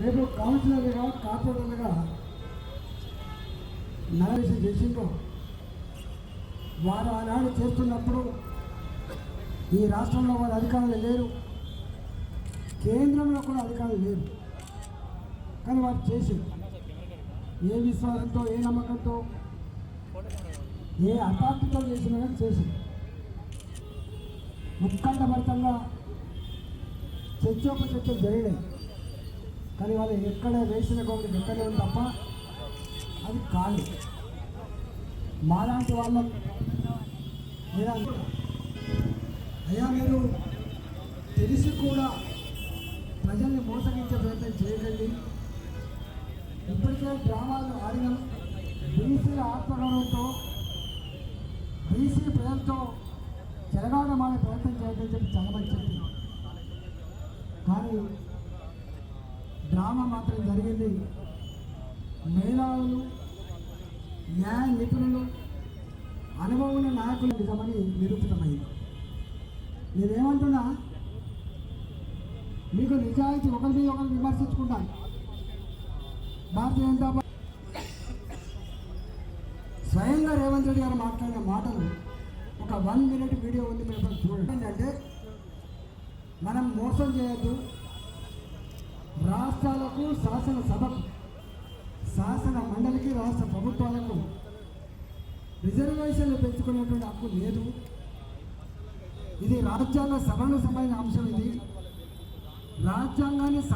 రేపు కౌన్సిలర్గా కార్పొరేటర్గా నరేష్ చేసిండ్రు వారు ఆనాడు చేస్తున్నప్పుడు ఈ రాష్ట్రంలో వారు అధికారులు లేరు కేంద్రంలో కూడా అధికారులు లేరు. కానీ వారు చేసింది ఏ విశ్వాసంతో ఏ నమ్మకంతో ఏ అపార్థతో చేసినా కానీ చేసింది ఉత్కంఠభరితంగా చర్చోపచర్చలు జరిగినాయి. కానీ వాళ్ళు ఎక్కడ వేసిన గవర్నమెంట్ ఎక్కడే ఉంది తప్ప అది కాదు. మాలాంటి వాళ్ళం లేదా అయ్యా మీరు తెలిసి కూడా ప్రజల్ని మోసగించే ప్రయత్నం చేయకండి. ఇప్పటికే గ్రామాలు ఆడిన. బీసీల ఆత్మగౌరవంతో బీసీ ప్రజలతో చెలగాడమాడే ప్రయత్నం చేయదని చెప్పి చాలా మంచి కానీ డ్రామా మాత్రం జరిగింది. మేళాలు న్యాయ నిపుణులు అనుభవం ఉన్న నాయకులు నిజమని నిరూపితమైంది. నేనేమంటున్నా? మీకు నిజాయితీ ఒకరిని ఒకరు విమర్శించుకుంటాను భారతీయ జనతా పార్టీ స్వయంగా రేవంత్ రెడ్డి గారు మాట్లాడిన మాటలు ఒక వన్ మినిట్ వీడియో ఉంది మీరు చూడండి. అంటే మనం మోసం చేయొద్దు. రాష్ట్రాలకు శాసనసభ శాసన మండలికి రాష్ట్ర ప్రభుత్వాలకు రిజర్వేషన్లు పెంచుకునేటువంటి హక్కు లేదు. ఇది రాజ్యాంగ సభను సమైన అంశం ఇది. రాజ్యాంగాన్ని